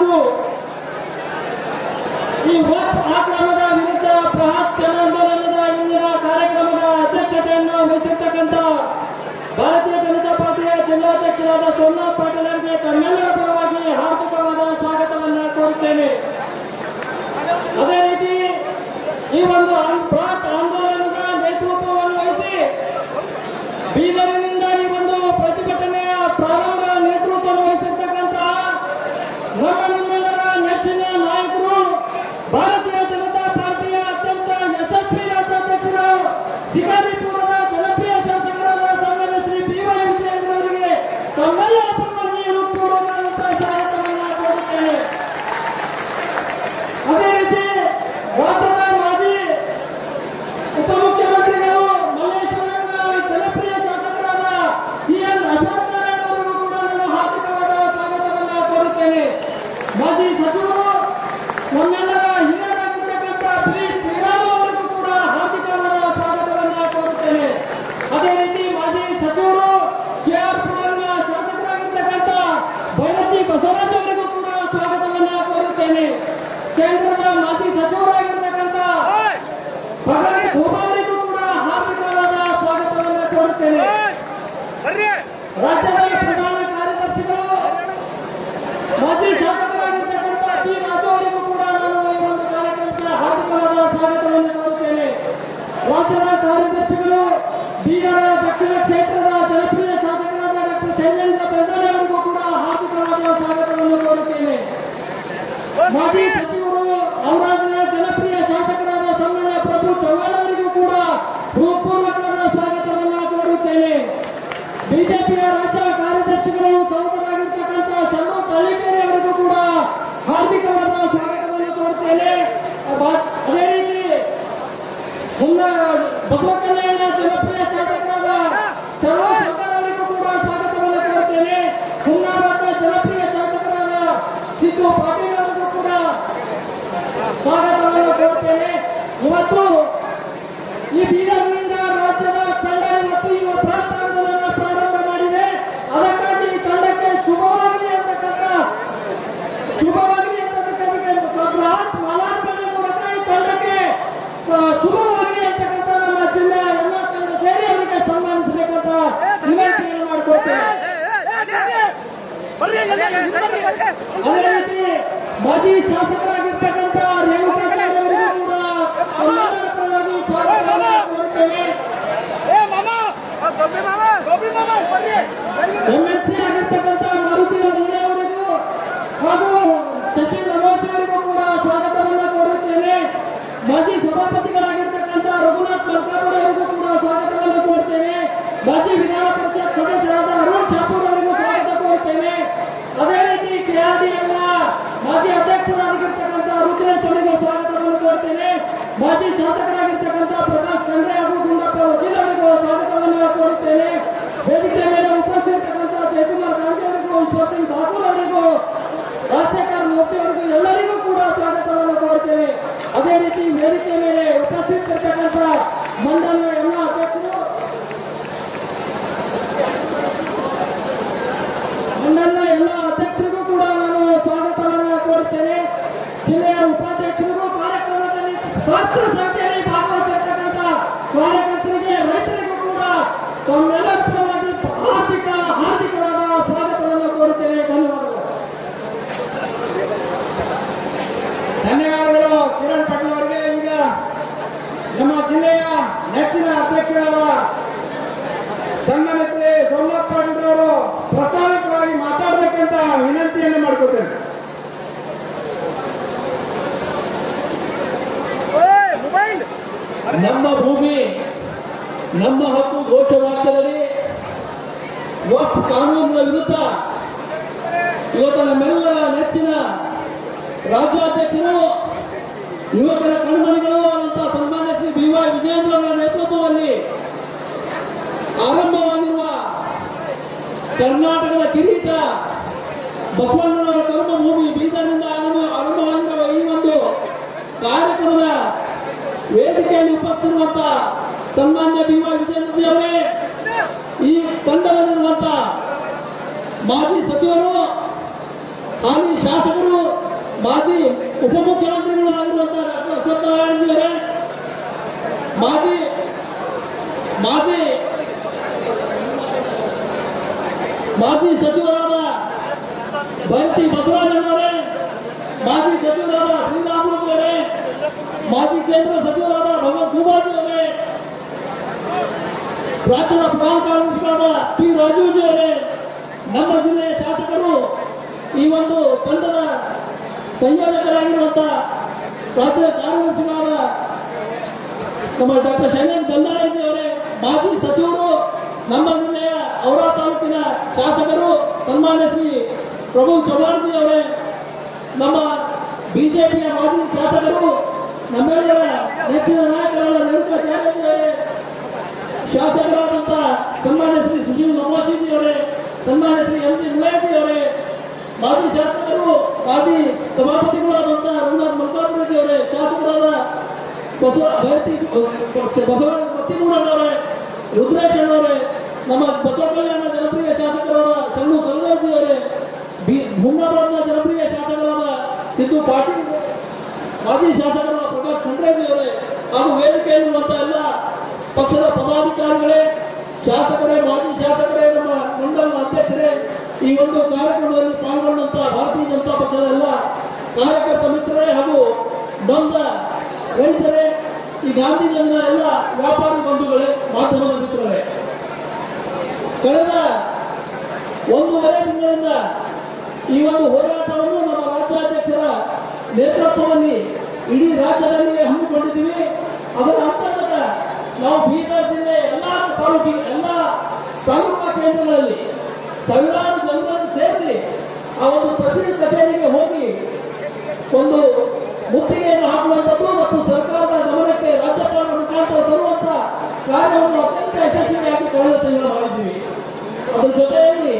ಮತ್ತು ಈ ವಕ್ಫ್ ಆಕ್ರಮದ ವಿರುದ್ಧ ಬೃಹತ್ ಜನಾಂದೋಲನದ ಇಂದಿನ ಕಾರ್ಯಕ್ರಮದ ಅಧ್ಯಕ್ಷತೆಯನ್ನು ವಹಿಸಿರ್ತಕ್ಕಂಥ ಭಾರತೀಯ ಜನತಾ ಪಾರ್ಟಿಯ ಜಿಲ್ಲಾಧ್ಯಕ್ಷರಾದ ಸೋಮನಾಥ್ ಪಾಟೀಲ್ ಅವರಿಗೆ ತಮ್ಮೆಲ್ಲರ ಪರವಾಗಿ ಹಾರ್ದಿಕವಾದ ಸ್ವಾಗತವನ್ನು ಕೋರುತ್ತೇನೆ. ಅದೇ ರೀತಿ ಈ ಒಂದು ಬೃಹತ್ ಆಂದೋಲನದ ನೇತೃತ್ವವನ್ನು ವಹಿಸಿ ಬೀದರ್ ಮಾಜಿ ಜನಪ್ರಿಯ ಶಾಸಕರಾದ ತಮ್ಮಣ್ಣ ಪ್ರಭು ಕೂಡ ಹೃತ್ಪೂರ್ವಕವಾದ ಸ್ವಾಗತವನ್ನು ಕೋರುತ್ತೇನೆ. ಬಿಜೆಪಿಯ ರಾಜ್ಯ ಕಾರ್ಯದರ್ಶಿಗಳು ಸೌಕರ್ಯರಾಗಿರ್ತಕ್ಕಂಥ ಶರಣು ತಳ್ಳಿಕೇರಿ ಕೂಡ ಹಾರ್ದಿಕವಾದ ಸ್ವಾಗತವನ್ನು ಕೋರುತ್ತೇನೆ. ಅದೇ ರೀತಿ, ಮುನ್ನ ಬಸವ ಕಲ್ಯಾಣ ಜನಪ್ರಿಯ ಶಾಸಕ ಉಪಾಧ್ಯಕ್ಷರಿಗೂ ಕಾರ್ಯಕ್ರಮದಲ್ಲಿ ಸಾಕಷ್ಟು ಸಂಖ್ಯೆಯಲ್ಲಿ ಭಾಗವಹಿಸಿರ್ತಕ್ಕಂಥ ಕಾರ್ಯಕರ್ತರಿಗೆ ರೈತರಿಗೂ ಕೂಡ ತಮ್ಮೆಲ್ಲ ಆರ್ಥಿಕ ಹಾರ್ದಿಕವಾದ ಸ್ವಾಗತವನ್ನು ಕೋರುತ್ತೇನೆ. ಧನ್ಯವಾದಗಳು. ಧನ್ಯವಾದಗಳು. ಕಿರಣ್ ಪಟೇಲ್ ಅವರಿಗೆ. ಈಗ ನಮ್ಮ ಜಿಲ್ಲೆಯ ನೆಚ್ಚಿನ ಅಧ್ಯಕ್ಷರಾದ ಸಂಘಮಿತ್ರಿ ಸೋಮನಾಥ್ ಪಾಟೀಲ್ ಅವರು ಪ್ರಾಸ್ತಾವಿಕವಾಗಿ ಮಾತಾಡಬೇಕಂತ ವಿನಂತಿಯನ್ನು ಮಾಡಿಕೊಡ್ತೇನೆ ನಮ್ಮ ಭೂಮಿ, ನಮ್ಮ ಹಕ್ಕು ಘೋಷವಾಗ್ತದೆ ವಕ್ ಕಾನೂನಿನ ವಿರುದ್ಧ ಇವತ್ತು ನಮ್ಮೆಲ್ಲರ ನೆಚ್ಚಿನ ರಾಜ್ಯಾಧ್ಯಕ್ಷರು, ಯುವಕರ ಕಣ್ಮಣಿಗಳು ಅಂತ ಸನ್ಮಾನ್ಯ ಶ್ರೀ ಬಿ ವೈ ವಿಜೇಂದ್ರ ಅವರ ನೇತೃತ್ವದಲ್ಲಿ ಆರಂಭವಾಗಿರುವ ಕರ್ನಾಟಕದ ಕಿರೀಟ ಬಸವಣ್ಣನವರ ಕರ್ಮಭೂಮಿ ಬೀದರ್ನಿಂದ ಆರಂಭ ಆರಂಭವಾಗಿರುವ ಈ ಒಂದು ಕಾರ್ಯಕ್ರಮದ ವೇದಿಕೆಯಲ್ಲಿ ಉಪಸ್ಥಿರುವಂತಹ ಸನ್ಮಾನ್ಯ ಭೀಮಾ ವೈ ವಿಜಯೇಂದ್ರ ಅವರೇ, ಈ ತಂಡದಲ್ಲಿರುವಂತ ಮಾಜಿ ಸಚಿವರು, ಹಾಲಿ ಶಾಸಕರು, ಮಾಜಿ ಉಪಮುಖ್ಯಮಂತ್ರಿಗಳು ಆಗಿರುವಂತಹ ಅಶ್ವತ್ಥ ಅಶ್ವತ್ಥನಾರಾಯಣ ಅವರೇ, ಮಾಜಿ ಮಾಜಿ ಮಾಜಿ ಸಚಿವರಾದ ಬಂಟಿ ಬಸವರಾಜನವರೇ ಮಾಜಿ ಸಚಿವರಾದ ಶ್ರೀರಾಮುಲು ಅವರೇ ಮಾಜಿ ಕೇಂದ್ರ ಸಚಿವರಾದ ಭಗವಂತ ಖೂಬಾಜಿ ಅವರೇ ರಾಜ್ಯದ ಪ್ರಧಾನ ಕಾರ್ಯದರ್ಶಿಗಳಾದ ಪಿ ರಾಜೀವ್ಜಿ ಅವರೇ, ನಮ್ಮ ಜಿಲ್ಲೆಯ ಶಾಸಕರು ಈ ಒಂದು ತಂಡದ ಸಂಯೋಜಕರಾಗಿರುವಂತಹ ರಾಜ್ಯದ ಕಾರ್ಯದರ್ಶಿಗಳಾದ ನಮ್ಮ ಡಾಕ್ಟರ್ ಶೈಲೇಂದ್ರ ಚಂದ್ರಾರೆಡ್ಡಿ ಅವರೇ, ಮಾಜಿ ಸಚಿವರು, ನಮ್ಮ ಜಿಲ್ಲೆಯ ಔರಾ ತಾಲೂಕಿನ ಶಾಸಕರು ಸನ್ಮಾನ್ಯ ಶ್ರೀ ಪ್ರಭು ಚೌಹಾಣ್ಜಿ ಅವರೇ, ನಮ್ಮ ಬಿಜೆಪಿಯ ಮಾಜಿ ಶಾಸಕರು ನಮ್ಮೆಲ್ಲರ ನೆಚ್ಚಿನ ನಾಯಕರಾದ ರೇಣುಕಾ ಚಾರ್ಯಜಿ ಅವರೇ ಶಾಸಕರಾದಂತ ಸನ್ಮಾನ್ಯ ಶ್ರೀ ಸುಶೀಲ್ ನವಾಸಿಜಿ ಅವರೇ ಸನ್ಮಾನ್ಯ ಶ್ರೀ ಎಂ ಜಿ ಮುಲಾಯಜಿ ಅವರೇ ಮಾಜಿ ಶಾಸಕರು ಮಾಜಿ ಸಭಾಪತಿಗಳಾದಂತ ರಘುನಾಥ್ ಮಲ್ಕಾಪುರ ರೆಡ್ಡಿ ಅವರೇ ಶಾಸಕರಾದ ಬಸವ ಭೈರತಿ ಬಸವರಾಜ ಮತ್ತಿಗೂಡನವರೇ ರುದ್ರೇಶ್ ಅವರೇ ನಮ್ಮ ಬಸವ ಕಲ್ಯಾಣ ಜನಪ್ರಿಯ ಶಾಸಕರಾದ ಚಂದು ಕಲ್ಲರ್ಜಿ ಅವರೇ ಬಿ ಹುಮ್ನಾಬಾದ್ನ ಜನಪ್ರಿಯ ಶಾಸಕರಾದ ಸಿದ್ದು ಪಾಟೀಲ್ ಮಾಜಿ ಶಾಸಕರಾದ ಪ್ರಕಾಶ್ ಖಂಡ್ರೇಜಿ ವೇದಿಕೆ ಹಾಗೂ ವೇದಿಕೆಯಲ್ಲಿರುವಂತಹ ಎಲ್ಲ ಪಕ್ಷದ ಪದಾಧಿಕಾರಿಗಳೇ, ಶಾಸಕರೇ, ಮಾಜಿ ಶಾಸಕರೇ, ನಮ್ಮ ಮಂಡಲದ ಅಧ್ಯಕ್ಷರೇ, ಈ ಒಂದು ಕಾರ್ಯಕ್ರಮದಲ್ಲಿ ಪಾಲ್ಗೊಂಡಂತಹ ಭಾರತೀಯ ಜನತಾ ಪಕ್ಷದ ಎಲ್ಲ ಕಾರ್ಯಕರ್ತ ಮಿತ್ರರೇ ಹಾಗೂ ಬಂದ ರೈತರೇ, ಈ ಜನ ಎಲ್ಲ ವ್ಯಾಪಾರಿ ಬಂಧುಗಳೇ, ಮಾಧ್ಯಮದ ಮಿತ್ರರೇ. ಕಳೆದ ಒಂದೂವರೆ ತಿಂಗಳಿಂದ ಈ ಒಂದು ಹೋರಾಟವನ್ನು ನಮ್ಮ ರಾಜ್ಯಾಧ್ಯಕ್ಷರ ನೇತೃತ್ವದಲ್ಲಿ ಇಡೀ ರಾಜ್ಯದಲ್ಲಿ ಹಮ್ಮಿಕೊಂಡಿದ್ದೀವಿ. ಅದರ ಅಂತರ್ಗತ ನಾವು ಬೀದರ್ ಜಿಲ್ಲೆ ಎಲ್ಲ ತಾಲೂಕಿ ಎಲ್ಲ ತಾಲೂಕಾ ಕೇಂದ್ರಗಳಲ್ಲಿ ಸಾವಿರಾರು ಜನರನ್ನು ಸೇರಿಸಿ ಆ ಒಂದು ತಹಸೀಲ್ ಕಚೇರಿಗೆ ಹೋಗಿ ಒಂದು ಮುತ್ತಿಗೆಯನ್ನು ಹಾಕುವಂಥದ್ದು ಮತ್ತು ಸರ್ಕಾರದ ಗಮನಕ್ಕೆ ರಾಜ್ಯಪಾಲರ ಮುಖಾಂತರ ತರುವಂತ ಕಾರ್ಯವನ್ನು ಅತ್ಯಂತ ಯಶಸ್ವಿಯಾಗಿ ಕಳೆದ ತಿಂಗಳು ಮಾಡಿದ್ದೀವಿ ಅದರ ಜೊತೆಯಲ್ಲಿ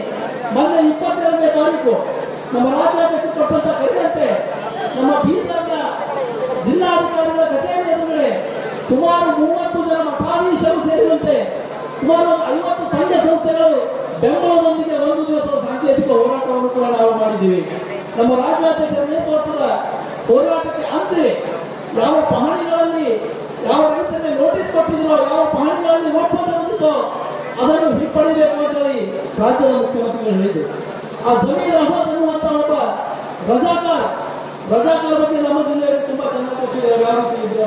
ಮೊನ್ನೆ ಇಪ್ಪತ್ತೆರಡನೇ ತಾರೀಕು ನಮ್ಮ ರಾಜ್ಯಾಧ್ಯಕ್ಷರು ಕೊಟ್ಟಂತ ಕರೆಯಂತೆ ನಮ್ಮ ಬೀದರ್ನ ಸುಮಾರು ಮೂವತ್ತು ಜನ ಮಠಾಧೀಶರು ಸೇರಿದಂತೆ ಸುಮಾರು ಐವತ್ತು ಸಂಘ ಸಂಸ್ಥೆಗಳು ಬೆಂಗಳೂರಿನೊಂದಿಗೆ ಒಂದು ದಿವಸದ ಸಾಂಕೇತಿಕ ಹೋರಾಟವನ್ನು ಕೂಡ ನಾವು ಮಾಡಿದ್ದೀವಿ. ನಮ್ಮ ರಾಜ್ಯಾಧ್ಯಕ್ಷರ ನೇತೃತ್ವದ ಹೋರಾಟಕ್ಕೆ ಅಂತೆ ಯಾವ ಪಹಣಿಗಳಲ್ಲಿ ಯಾವ ರೈತರಿಗೆ ನೋಟಿಸ್ ಕೊಟ್ಟಿದ್ರೋ, ಯಾವ ಪಹಣಿಗಳಲ್ಲಿ ಒಪ್ಪಂದ ಅದನ್ನು ಹಿಂಪಡೆಯಬೇಕು ಅಂತ ಹೇಳಿ ರಾಜ್ಯದ ಮುಖ್ಯಮಂತ್ರಿಗಳು ಹೇಳಿದರು. ಆ ಜಮೀರ್ ಅಹಮದ್ ಅನ್ನುವಂತ ಒಬ್ಬ ರಜಾಕಾರ್ ರಜಾಕಾರ್ ಬಗ್ಗೆ ನಮ್ಮ ಜಿಲ್ಲೆಯಲ್ಲಿ ತುಂಬಾ ಚೆನ್ನಾಗಿ ಗೊತ್ತಿದೆ ಯಾವ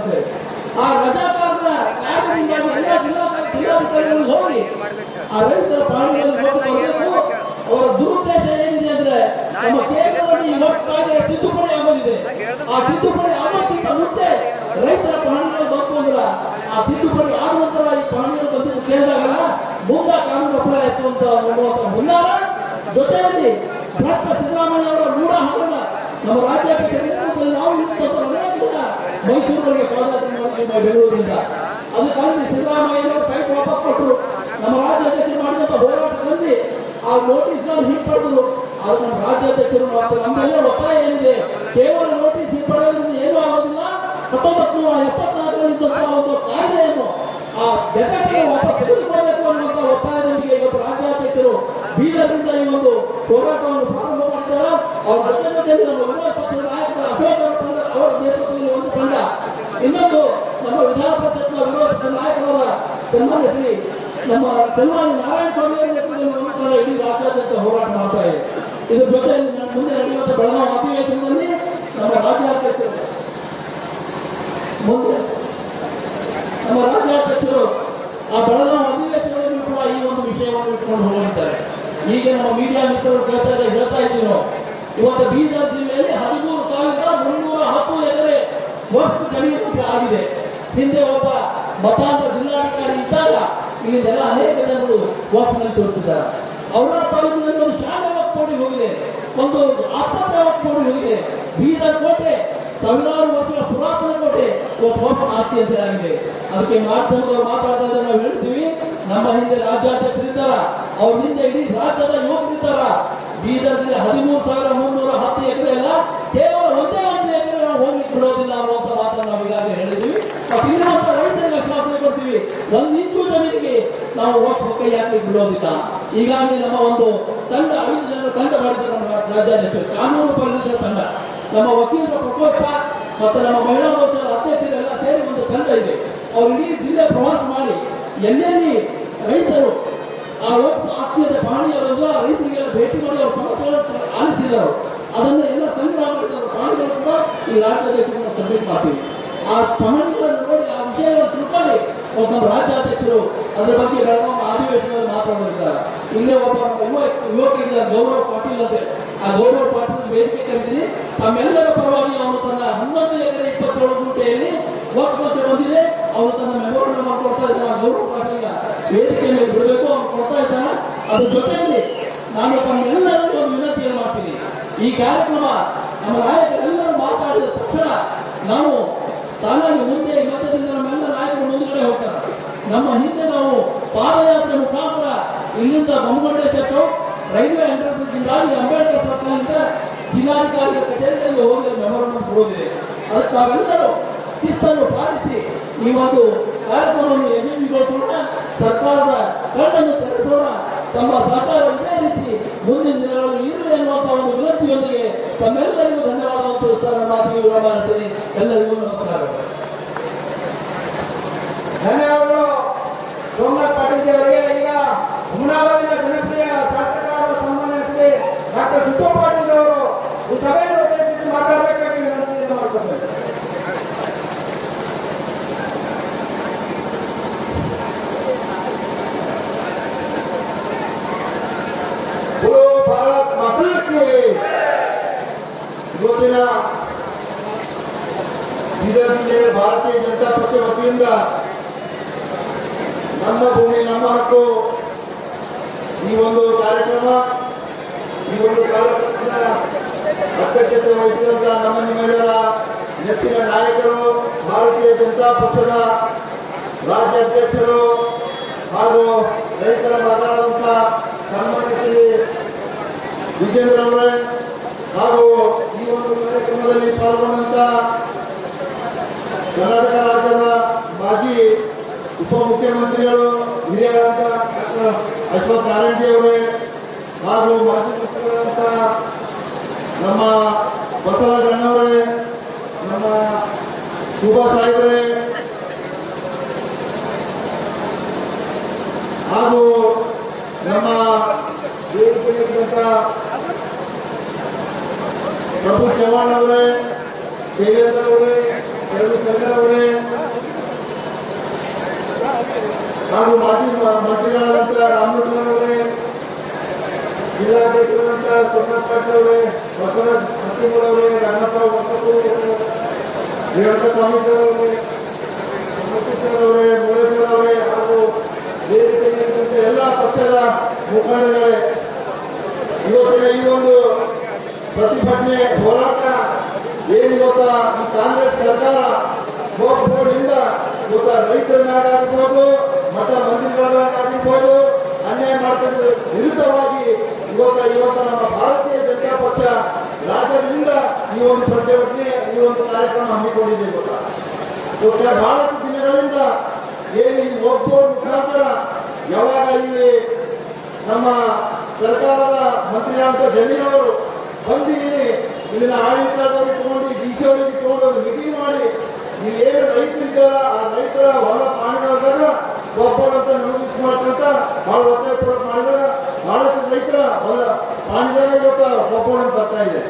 ರೀತಿ. ಆ ರಜಾಕಾರನ ಕಾರಣದಿಂದಾಗಿ ಎಲ್ಲ ಜಿಲ್ಲಾ ಜಿಲ್ಲಾಧಿಕಾರಿಗಳು ಹೋಗಿ ಆ ರೈತರ ಪ್ರಾಣಿಗಳನ್ನು ನೋಡಿಕೊಳ್ಳಬೇಕು ಅವರ ದುರುದ್ದೇಶ ಏನಿದೆ ಅಂದ್ರೆ ನಮ್ಮ ಕೇಂದ್ರದಲ್ಲಿ ಇವತ್ತಾಗಿ ತಿದ್ದುಪಡಿ ಆಗೋದಿದೆ. ಆ ತಿದ್ದುಪಡಿ ಆಗೋದಕ್ಕಿಂತ ಮುಂಚೆ ರೈತರ ಪ್ರಾಣಿಗಳು ಬಂತು ಅಂದ್ರೆ ಆ ತಿದ್ದುಪಡಿ ಆದ ನಂತರ ಈ ಪ್ರಾಣಿಗಳು ಬಂದು ಕೇಳಿದಾಗಲ್ಲ ಮುಂದ ಕಾನೂನು ಅಪ್ಲೈ ಆಯ್ತು ಅಂತ ಅನ್ನುವಂತ ಮುನ್ನಾರ ಜೊತೆಯಲ್ಲಿ ಭ್ರಷ್ಟ ಸಿದ್ದರಾಮಯ್ಯ ಅವರ ನೂರ ಹಾಗಲ್ಲ. ನಮ್ಮ ರಾಜ್ಯಕ್ಕೆ ತೆಗೆದುಕೊಂಡು ನಾವು ಇರುವಂತ ಅನೇಕ ಮೈಸೂರಿಗೆ ಪಾದಯಾತ್ರೆ ಮಾಡಿ ಬೆಂಗಳೂರಿನಿಂದ ಕಾರಣ ಸಿದ್ದರಾಮಯ್ಯನವರು ಸೈಟ್ ವಾಪಸ್ ಕೊಟ್ಟರು. ನಮ್ಮ ರಾಜ್ಯಾಧ್ಯಕ್ಷರು ಮಾಡಿದಂತ ಹೋರಾಟದಲ್ಲಿ ಆ ನೋಟಿಸ್ ಹಿಂಪಡೆದು ಅದು ನಮ್ಮ ರಾಜ್ಯಾಧ್ಯಕ್ಷರು ಮಾಡ್ತಾರೆ ನಮ್ಮೆಲ್ಲ ಒತ್ತಾಯ ಏನಿದೆ? ಕೇವಲ ನೋಟಿಸ್ ಹಿಂಪಡೆಯೋದ್ರಿಂದ ಏನೂ ಆಗೋದಿಲ್ಲ. ಹತ್ತೊಂಬತ್ತು ನೂರ ಎಪ್ಪತ್ನಾಲ್ಕರಿಂದ ಒಂದು ಕಾಯ್ದೆಯನ್ನು ಆ ಜನತೆಗೆ ವಾಪಸ್ ತೆಗೆದುಕೊಳ್ಬೇಕು ಅನ್ನುವಂತ ಒತ್ತಾಯದೊಂದಿಗೆ ಇವತ್ತು ರಾಜ್ಯಾಧ್ಯಕ್ಷರು ಬೀದರ್ನಿಂದ ಈ ಒಂದು ಹೋರಾಟವನ್ನು ಪ್ರಾರಂಭ ಮಾಡ್ತಾರೆ. ಅವ್ರ ಜೊತೆ ಜೊತೆಯಲ್ಲಿ ನಮ್ಮ ವಿರೋಧ ಪಕ್ಷದ ನಾಯಕರ ಅಶೋಕ್ ಅವರ ತಂಡ ಅವರ ನೇತೃತ್ವದಲ್ಲಿ ಒಂದು ತಂಡ ಇನ್ನೊಂದು ನಮ್ಮ ವಿಧಾನ ಪರಿಷತ್ನ ವಿರೋಧ ಪಕ್ಷದ ನಾಯಕರಾದ ಸನ್ಮಾನ್ಯ ಶ್ರೀ ನಮ್ಮ ಸನ್ಮಾನ್ಯ ನಾರಾಯಣ ಸ್ವಾಮಿ ಅವರ ನೇತೃತ್ವದಲ್ಲಿ ಒಂದು ತಂಡ ಇಡೀ ರಾಜ್ಯಾದ್ಯಂತ ಹೋರಾಟ ಮಾಡ್ತಾ ಇದೆ ಇದ್ರ ಜೊತೆಯಲ್ಲಿ ನಾನು ಮುಂದೆ ನಡೆಯುವಂತ ಬೆಳಗಾವಿ ಅಧಿವೇಶನದಲ್ಲಿ ನಮ್ಮ ರಾಜ್ಯಾಧ್ಯಕ್ಷರು ಮುಂದೆ ನಮ್ಮ ರಾಜ್ಯಾಧ್ಯಕ್ಷರು ಆ ಬೆಳಗಾವಿ ಅಧಿವೇಶನದಲ್ಲಿ ಕೂಡ ಈ ಒಂದು ವಿಷಯವನ್ನು ಇಟ್ಕೊಂಡು ಹೋಗಿದ್ದಾರೆ ಈಗ ನಮ್ಮ ಮೀಡಿಯಾ ಮಿತ್ರರು ಕೇಳ್ತಾ ಇದ್ದಾರೆ ಹೇಳ್ತಾ ಇದ್ದೀವಿ ನಾವು ಇವತ್ತು ಬೀದರ್ ಜಿಲ್ಲೆಯಲ್ಲಿ ಹದಿಮೂರು ಸಾವಿರದ ಮುನ್ನೂರ ಹತ್ತು ಎಕರೆ ವಸ್ತು ಜಮೀನು ಆಗಿದೆ ಹಿಂದೆ ಒಬ್ಬ ಮತಾಂತರ ಜಿಲ್ಲಾಧಿಕಾರಿ ಇದ್ದಾಗ ಇಲ್ಲಿಂದೆಲ್ಲ ಅನೇಕ ಜನರು ವಸ್ತಿನಲ್ಲಿ ತೋರಿಸಿದ್ದಾರೆ? ಅವರ ತಾಲೂಕಿನಲ್ಲಿ ಒಂದು ಶಾಲೆ ಹೋಗಿದೆ. ಒಂದು ಆಸ್ಪತ್ರೆ ಬೋರ್ಡಿಗೆ ಹೋಗಿದೆ. ಬೀದರ್ ಕೋಟೆ ಸಾವಿರಾರು ವರ್ಷಗಳ ಪುರಾತನ ಕೋಟೆ ಒಬ್ಬ ಆಸ್ತಿ ಆಗಿದೆ ಅದಕ್ಕೆ ಮಾಧ್ಯಮಗಳು ಮಾತಾಡ್ತಾ ಇದ್ದಾರೆ ನಾವು ಹೇಳ್ತೀವಿ, ನಮ್ಮ ಹಿಂದೆ ರಾಜ್ಯಾಧ್ಯಕ್ಷರಿದ್ದಾರ ಅವ್ರ ಹಿಂದೆ ಇಡೀ ರಾಜ್ಯದ ಯುವಕರಿದ್ದಾರ ಬೀದರ್ನಲ್ಲಿ ಹದಿಮೂರು ಸಾವಿರ ಮುನ್ನೂರ ಹತ್ತು ಎಕರೆ ಅಲ್ಲ, ಕೇವಲ ಒಂದೇ ಒಂದು ಎಕರೆ ನಾವು ಹೋಗಿ ಕೊಡೋದಿಲ್ಲ ಅನ್ನುವಂತ ಮಾತನ್ನು ನಾವು ಈಗಾಗಲೇ ಹೇಳಿದ್ವಿ. ಮತ್ತು ರೈತರಿಗೆ ಆಶ್ವಾಸನೆ ಕೊಡ್ತೀವಿ. ಒಂದು ಇಂಚು ಜಮೀನಿಗೆ ನಾವು ಒಟ್ಟು ಕೈ ಯಾಕೆ ಬಿಡೋದಿಲ್ಲ? ಈಗಾಗಲೇ ನಮ್ಮ ಒಂದು ತಂಡ, ಐದು ಜನರ ತಂಡ ಮಾಡಿದ್ದಾರೆ ನಮ್ಮ ರಾಜ್ಯಾಧ್ಯಕ್ಷರು. ಕಾನೂನು ಪರಿಣಿತರ ತಂಡ. ನಮ್ಮ ವಕೀಲರ ಪ್ರಕೋಷ್ಠ ಮತ್ತು ನಮ್ಮ ಮಹಿಳಾ ಮೋರ್ಚಾದ ಅಧ್ಯಕ್ಷರೆಲ್ಲ ಸೇರಿ ಒಂದು ತಂಡ ಇದೆ. ಅವರು ಇಡೀ ಜಿಲ್ಲೆ ಪ್ರವಾಸ ಮಾಡಿ ಎಲ್ಲೆಲ್ಲಿ ರೈತರು ಆ ಒಟ್ಟು ಆತ್ಮೀಯತೆ ಆ ರೈತರಿಗೆಲ್ಲ ಭೇಟಿ ಮಾಡಿ ಅವರು ಸಮಸ್ಯೆಗಳನ್ನು ಆಲಿಸಿದರು. ಅದನ್ನ ಎಲ್ಲ ಸಂಗ್ರಹ ಮಾಡಿದ ಪ್ರಾಣಿಗಳು ಕೂಡ ಈ ರಾಜ್ಯಾಧ್ಯಕ್ಷರನ್ನು ಸಬ್ಮಿಟ್ ಮಾಡ್ತೀವಿ. ಆ ಪ್ರಾಣಿಗಳನ್ನು ನೋಡಿ ಆ ವಿಷಯವನ್ನು ತಿಳ್ಕೊಳ್ಳಿ ಒಬ್ಬ ರಾಜ್ಯಾಧ್ಯಕ್ಷರು ಅದರ ಬಗ್ಗೆ ಬೆಳಗಾವಿ ಅಧಿವೇಶನದಲ್ಲಿ ಮಾತಾಡಿದ್ದಾರೆ ಇಲ್ಲೇ ಒಬ್ಬ ಯುವ ಯುವಕರಿಂದ ಗೌರವ ಪಾಟೀಲ್ ಅಂತ ಆ ಗೌರವ ಪಾಟೀಲ್ ವೇದಿಕೆ ಕರೆದಿದೆ. ತಮ್ಮೆಲ್ಲರ ಪರವಾಗಿ ಅವನು ತನ್ನ ಹನ್ನೊಂದು ಎಕರೆ ಇಪ್ಪತ್ತೇಳು ಗುಂಟೆಯಲ್ಲಿ ವಕ್ಫ್ ಬಂದಿದೆ. ಅವನು ತನ್ನ ಮೆಮೊರಂಡಮ್ ಮಾಡ್ಕೊಡ್ತಾ ಇದ್ದಾನೆ. ಗೌರವ್ ಪಾಟೀಲ್ ವೇದಿಕೆ ಮೇಲೆ ಬಿಡಬೇಕು ಅವನು ಕೊಡ್ತಾ ಇದ್ದಾನೆ. ಅದ್ರ ಜೊತೆಯಲ್ಲಿ ನಾನು ತಮ್ಮೆಲ್ಲರಿಗೂ ಒಂದು ವಿನಂತಿಯನ್ನು ಮಾಡ್ತೀನಿ. ಈ ಕಾರ್ಯಕ್ರಮ ನಮ್ಮ ನಾಯಕರೆಲ್ಲರೂ ಮಾತಾಡಿದ ತಕ್ಷಣ ನಾವು ತಾನಾಗಿ ಮುಂದೆ ಈ ಮಧ್ಯದಿಂದ ನಮ್ಮೆಲ್ಲ ನಾಯಕರು ಮುಂದುಗಡೆ ಹೋಗ್ತಾರೆ ನಮ್ಮ ಹಿಂದೆ ನಾವು ಪಾದಯಾತ್ರೆ ಮುಖಾಂತರ ಇಲ್ಲಿಂದ ಚೌಕ್ ರೈಲ್ವೆ ಅಂಡರ್ ಅಂಬೇಡ್ಕರ್ ಸರ್ಕಾರದಿಂದ ಜಿಲ್ಲಾಧಿಕಾರಿಗಳ ಕಚೇರಿಯಲ್ಲಿ ಹೋಗಿ ಮೆಮೊರಂಡಮ್ ಕೊಡೋದಿದೆ ಅದಕ್ಕೆ ತಾವೆಲ್ಲರೂ ಶಿಸ್ತನ್ನು ಪಾಲಿಸಿ ಈ ಒಂದು ಕಾರ್ಯಕ್ರಮವನ್ನು ಯಶಸ್ವಿಗೊಳಿಸೋಣ ಸರ್ಕಾರದ ಕಣ್ಣನ್ನು ತೆರೆಸೋಣ ತಮ್ಮ ಸರ್ಕಾರ ಇದೇ ರೀತಿ ಮುಂದಿನ ದಿನಗಳಲ್ಲಿ ಇರಲಿ ಎನ್ನುವಂತಹ ಒಂದು ವಿನಂತಿಯೊಂದಿಗೆ ತಮ್ಮೆಲ್ಲರಿಗೂ ಧನ್ಯವಾದವನ್ನು ತಿಳಿಸ್ತಾ ಮಾತಿಗೆ ಎಲ್ಲರಿಗೂ ಇವತ್ತಿನ ಬೀದರ್ ಜಿಲ್ಲೆ ಭಾರತೀಯ ಜನತಾ ಪಕ್ಷ ವತಿಯಿಂದ ನಮ್ಮ ಭೂಮಿ, ನಮ್ಮ ಹಕ್ಕು, ಈ ಒಂದು ಕಾರ್ಯಕ್ರಮ, ಈ ಒಂದು ಕಾರ್ಯಕ್ರಮದ ಅಧ್ಯಕ್ಷತೆ ವಹಿಸಿದಂತಹ ನಮ್ಮ ನಿಮ್ಮೆಲ್ಲರ ನೆಚ್ಚಿನ ನಾಯಕರು, ಭಾರತೀಯ ಜನತಾ ಪಕ್ಷದ ರಾಜ್ಯ ಅಧ್ಯಕ್ಷರು ಹಾಗೂ ರೈತರ ಸನ್ಮಾನ್ಯ ಶ್ರೀ ವಿಜೇಂದ್ರ ಅವರೇ ಹಾಗೂ ಈ ಒಂದು ಕಾರ್ಯಕ್ರಮದಲ್ಲಿ ಪಾಲ್ಗೊಂಡಂತ ಕರ್ನಾಟಕ ರಾಜ್ಯದ ಮಾಜಿ ಉಪಮುಖ್ಯಮಂತ್ರಿಗಳು ಡಾಕ್ಟರ್ ಅಶ್ವಥ್ ನಾರಾಯಣಜಿ ಅವರೇ, ಹಾಗೂ ಮಾಜಿ ಸಚಿವರಾದಂತಹ ನಮ್ಮ ಬಸವರಾಜಣ್ಣವರೇ ನಮ್ಮ ಶುಭಾ ಸಾಹೇಬರೇ, ಹಾಗೂ ನಮ್ಮ ವೇದಿಕೆಯಲ್ಲಿದ್ದಂತ ಪ್ರಭು ಚವ್ಹಾಣ್ ಅವರೇ, ದೇವೇಂದ್ರ ಅವರೇ ಶಂಕರ್ ಅವರೇ, ಹಾಗೂ ಮಾಜಿ ಮಂತ್ರಿಗಳಾದಂಥ ರಾಮಕೃಷ್ಣ ಅವರೇ ಜಿಲ್ಲಾಧ್ಯಕ್ಷರಾದಂಥ ಸೋಮನಾಥ್ ಪಾಟೀಲ್ ಅವರೇ, ಬಸವರಾಜ್ ಮತ್ತಿಮೂಲ ಅವರೇ ರಂಗಪ್ಪ ವಸಪೂರ್ ಅವರೇ ರೇವಣ ಸ್ವಾಮೀಜಿ ಅವರೇ ಅವರೇ ಮುರೇಶ್ವರ ಅವರೇ, ಹಾಗೂ ಬೇರೆ ಎಲ್ಲ ಪಕ್ಷದ ಮುಖಂಡಗಳೇ ಇವತ್ತಿನ ಈ ಒಂದು ಪ್ರತಿಭಟನೆ, ಹೋರಾಟ, ಏನು ಗೊತ್ತಾ? ಈ ಕಾಂಗ್ರೆಸ್ ಸರ್ಕಾರ ಹೋಗ್ಬೋದಿಂದ ಇವತ್ತ ರೈತರ ಮ್ಯಾಗ ಆಗಿರ್ಬೋದು ಮಠ ಮಂದಿರಗಳ ಮ್ಯಾಗ ಆಗಿರ್ಬೋದು ಅನ್ಯಾಯ ಮಾಡ್ತಿದ್ರು. ವಿರುದ್ಧವಾಗಿ ಇವತ್ತ ಇವತ್ತ ನಮ್ಮ ಭಾರತೀಯ ಜನತಾ ಪಕ್ಷ ರಾಜ್ಯದಿಂದ ಈ ಒಂದು ಪ್ರತಿಭಟನೆ, ಈ ಒಂದು ಕಾರ್ಯಕ್ರಮ ಹಮ್ಮಿಕೊಂಡಿದೆ ಗೊತ್ತಾ? ಬಹಳಷ್ಟು ದಿನಗಳಿಂದ ಏನು ಈ ಹೋಗ್ಬೋದು ಮುಖಾಂತರ ಯಾವಾಗ ಇಲ್ಲಿ ನಮ್ಮ ಸರ್ಕಾರದ ಮಂತ್ರಿಗಳಂತ ಜಮೀನವರು ಇಲ್ಲಿ ಇಲ್ಲಿನ ಆಡಳಿತದವರು ತಗೊಂಡು ಡಿ ಸಿ ಅವರಿಗೆ ಇಟ್ಕೊಂಡು ಒಂದು ಮೀಟಿಂಗ್ ಮಾಡಿ. ಇಲ್ಲಿ ಏನು ರೈತರಿದ್ದಾರ, ಆ ರೈತರ ಹೊಲ ಪಾಣಿಗಳಾದಾಗ ಒಬ್ಬರಂತ ನೋಟಿಸ್ ಮಾಡ್ತಂತ ಬಹಳ ಒತ್ತಾಯ ಪೂರ್ವಕ ಮಾಡಿದಾಗ ಬಹಳಷ್ಟು ರೈತರ ಹೊಲ ಪಾಣಿದಾಗ ಇವತ್ತು ಒಬ್ಬರನ್ನು ಬರ್ತಾ ಇದೆ.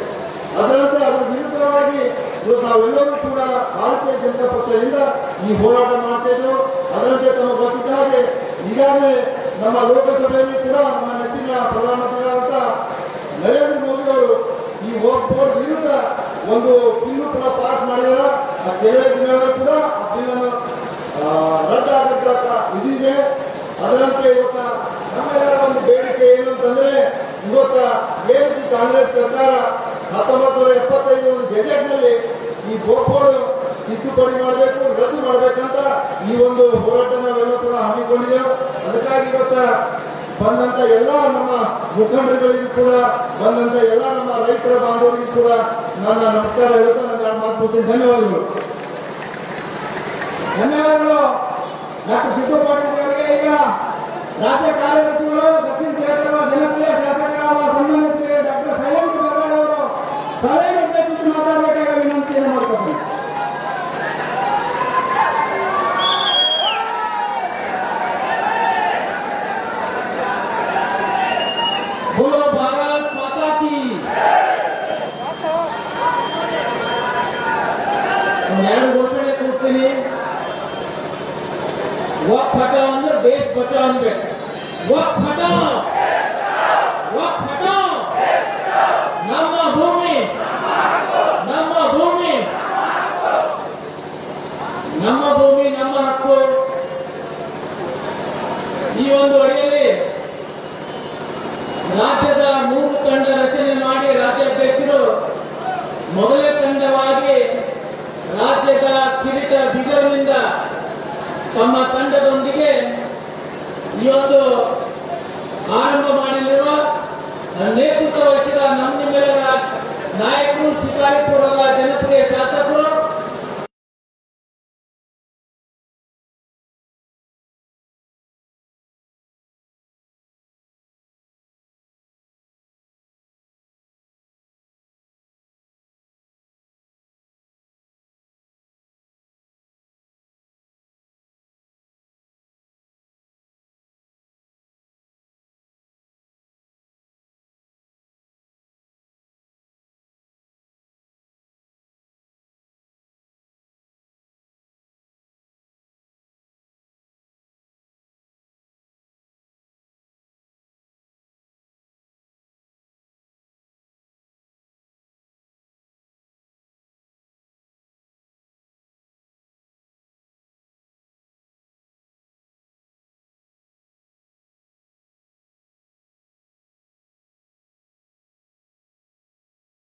ಅದರಂತೆ ಅದರ ವಿರುದ್ಧವಾಗಿ ಇವತ್ತು ನಾವೆಲ್ಲರೂ ಕೂಡ ಭಾರತೀಯ ಜನತಾ ಪಕ್ಷದಿಂದ ಈ ಹೋರಾಟ ಮಾಡ್ತಾ ಇದ್ದೇವೆ. ಅದರಂತೆ ತಮಗೆ ಗೊತ್ತಿದ್ದ ಹಾಗೆ ಈಗಾಗಲೇ ನಮ್ಮ ಲೋಕಸಭೆಯಲ್ಲಿ ಕೂಡ ನಮ್ಮ ನೆಚ್ಚಿನ ಪ್ರಧಾನಮಂತ್ರಿಗಳಾದಂತಹ ನರೇಂದ್ರ ಮೋದಿ ಅವರು ಈ ವೋಟ್ ಬೋರ್ಡ್ ವಿರುದ್ಧ ಒಂದು ಬಿಲ್ಲು ಕೂಡ ಪಾಸ್ ಮಾಡಿದಾರ. ಆ ಕೆಲವೇ ದಿನಗಳಲ್ಲಿ ಕೂಡ ಆ ಬಿಲ್ಲನ್ನು ರದ್ದಾಗಂತ ಇದಿದೆ ಅದರಂತೆ ಇವತ್ತ ನಮ್ಮೆಲ್ಲರ ಒಂದು ಬೇಡಿಕೆ ಏನು ಅಂತಂದ್ರೆ, ಇವತ್ತ ಈ ಕಾಂಗ್ರೆಸ್ ಸರ್ಕಾರ ಹತ್ತೊಂಬತ್ತು ನೂರ ಎಪ್ಪತ್ತೈದು ಒಂದು ಗೆಜೆಟ್ನಲ್ಲಿ ಈ ಬೋರ್ಡ್ ತಿದ್ದುಪಡಿ ಮಾಡಬೇಕು, ರದ್ದು ಮಾಡಬೇಕಂತ ಈ ಒಂದು ಹೋರಾಟ ನಾವೆಲ್ಲ ಕೂಡ ಹಮ್ಮಿಕೊಂಡಿದ್ದೇವೆ ಅದಕ್ಕಾಗಿ ಇವತ್ತ ಬಂದಂತ ಎಲ್ಲ ನಮ್ಮ ಮುಖಂಡರುಗಳಿಗೂ ಕೂಡ, ಬಂದಂತ ಎಲ್ಲ ನಮ್ಮ ರೈತರ ಬಾಂಧವರಿಗೂ ಕೂಡ ನನ್ನ ನಮಸ್ಕಾರ ಹೇಳುತ್ತಾ ನನ್ನ ಮಾತು ಮುಗಿಸ್ತೀನಿ. ಧನ್ಯವಾದಗಳು ಧನ್ಯವಾದಗಳು ಡಾಕ್ಟರ್ ಸಿದ್ದು ಪಾಟೀಲ್ ಅವರಿಗೆ ಈಗ ರಾಜ್ಯ ಕಾರ್ಯದರ್ಶಿಗಳು ದಕ್ಷಿಣ ಕ್ಷೇತ್ರದ ಜನಪ್ರಿಯ ತಮ್ಮ ತಂಡದೊಂದಿಗೆ ಇವತ್ತು ಆರಂಭ ಮಾಡಲಿರುವ ನೇತೃತ್ವ ವಹಿಸಿದ ನಮ್ಮ ನಾಯಕರು ಶಿಕಾರಿಪುರದ ಜನಪ್ರಿಯ ಶಾಸಕರು